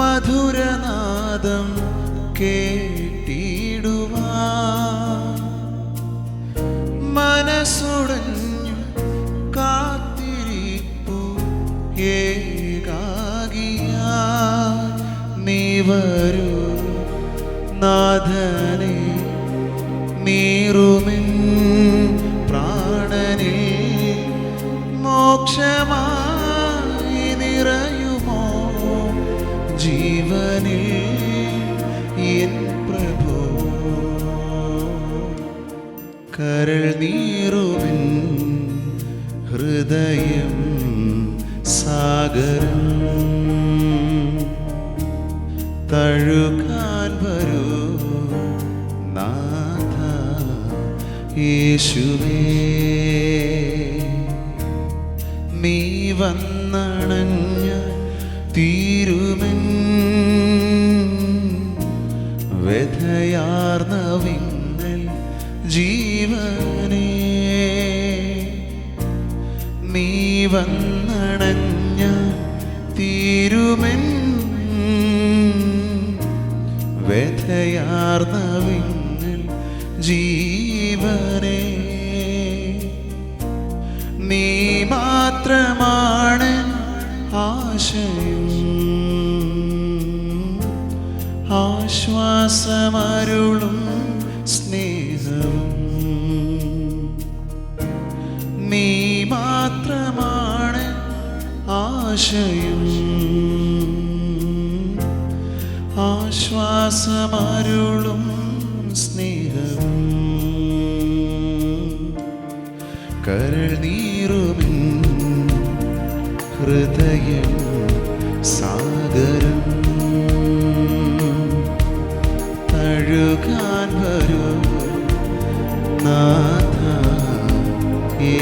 നാദം കേട്ടിടുവാ. മനസ്സുടഞ്ഞു കാത്തിരിപ്പു ഏകാഗിയ നീ വരൂ നാഥനെ നീറുമിൻ പ്രാണനിൽ മോക്ഷമായി ജീവനിൽ എൻ പ്രഭു. കരൾ നീറുവിൻ ഹൃദയം സാഗരം. തഴുകാൻ വരൂ നാഥ യേശുവേ. നീ വന്നണഞ്ഞ തീരുമെൻ വ്യഥയാർന്ന വിങ്ങൽ ജീവനേ. നീ വന്നണഞ്ഞ തീരുമെൻ വ്യഥയാർന്ന വിങ്ങൽ ജീവനേ. നീ മാത്രമാണ് ആശയും. ആശ്വാസമരുളും സ്നേഹവും. നീ മാത്രമാണ് ആശയും. ആശ്വാസമരുളും സ്നേഹവും. കരൾ നീറുമിൻ ഹൃദയം സാഗരം. ഒഴുകാൻ വരും നാഥ ഏ